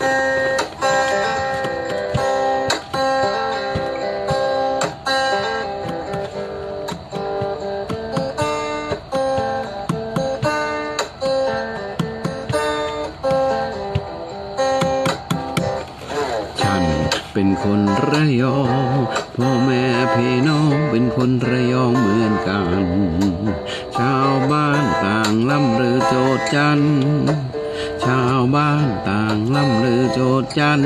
ฉันเป็นคนระยองพ่อแม่พี่น้องเป็นคนระยองเหมือนกัน ชาวบ้านต่างล่ำลือโจดจันทร์ ชาวบ้านต่างล่ำลือโจดจัน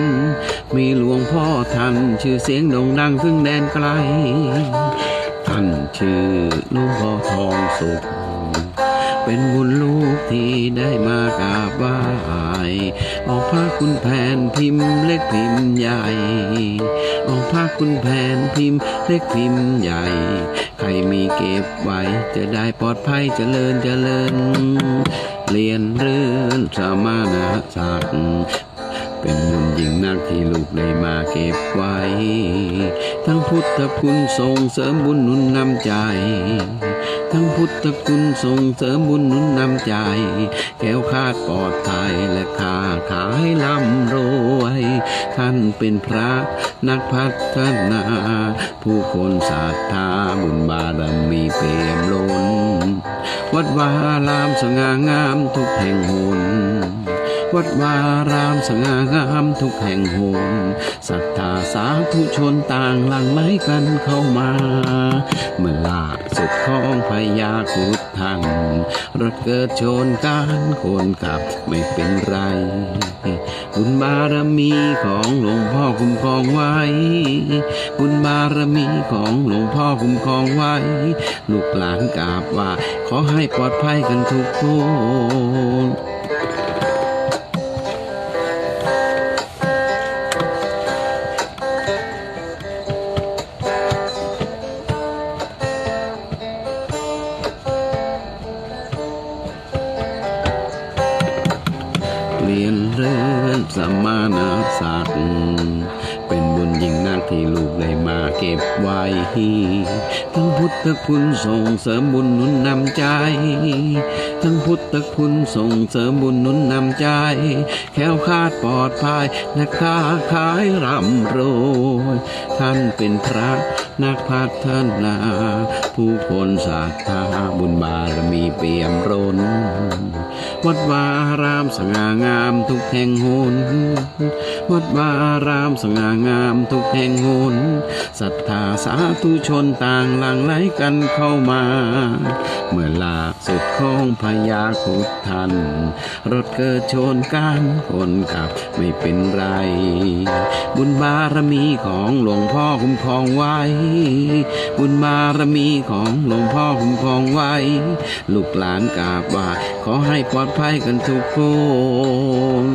มีหลวงพ่อท่านชื่อเสียงโด่งดังถึงแดนไกล ท่านชื่อหลวงพ่อทองสุข เป็นบุญลูกที่ได้มากราบไหว้ออกพระคุณแผนพิมพ์เล็กพิมพ์ใหญ่ออกพระคุณแผนพิมพ์เล็กพิมพ์ใหญ่ ใครมีเก็บไว้จะได้ปลอดภัยเจริญเจริญ ที่ลูกได้มาเก็บไว้ ทั้งพุทธคุณส่งเสริมบุญนุนนำใจ ทั้งพุทธคุณส่งเสริมบุญนุนนำใจ แก้วคาดปลอดภัยและค้าขายร่ำรวย ท่านเป็นพระนักพัฒนา ผู้คนศรัทธาบุญบารมีเปี่ยมล้น วัดวารามสง่างามทุกแห่งหน วัดวารามสง่างามทุกแห่งโหนศรัทธาสาธุชนต่างหลั่งไหลกันเข้ามา เมื่อลาสุดของพญาครุดทันรถเกิดชนการคนขับไม่เป็นไรบุญบารมีของหลวงพ่อคุ้มครองไว้ บุญบารมีของหลวงพ่อคุ้มครองไว้ ลูกหลานกราบไหว่า ขอให้ปลอดภัยกันทุกคน เรียนเรื่อนสมานาศักดิ์เป็นบุญยิ่งนักที่ลูกได้มาเก็บไว้ทั้งพุทธคุณส่งเสริมบุญนุนนำใจ ทั้งพุทธคุณส่งเสริมบุญนุนนำใจ แค้วคาดปลอดภัยและค้าขายร่ำรวยท่านเป็นพระนักพัฒนา ผู้คนศรัทธาบุญบารมีเปี่ยมร้น วัดวารามสง่างามทุกแห่งหน วัดวาอารามสง่างามทุกแห่งหนศรัทธาสาธุชนต่างหลั่งไหลกันเข้ามา เมื่อลาสุดของพญาคุดทัน รถเกิดชนกันคนขับไม่เป็นไร บุญบารมีของหลวงพ่อคุ้มครองไว้ บุญบารมีของหลวงพ่อคุ้มครองไว้ ลูกหลานกราบว่า ขอให้ปลอดภัยกันทุกคน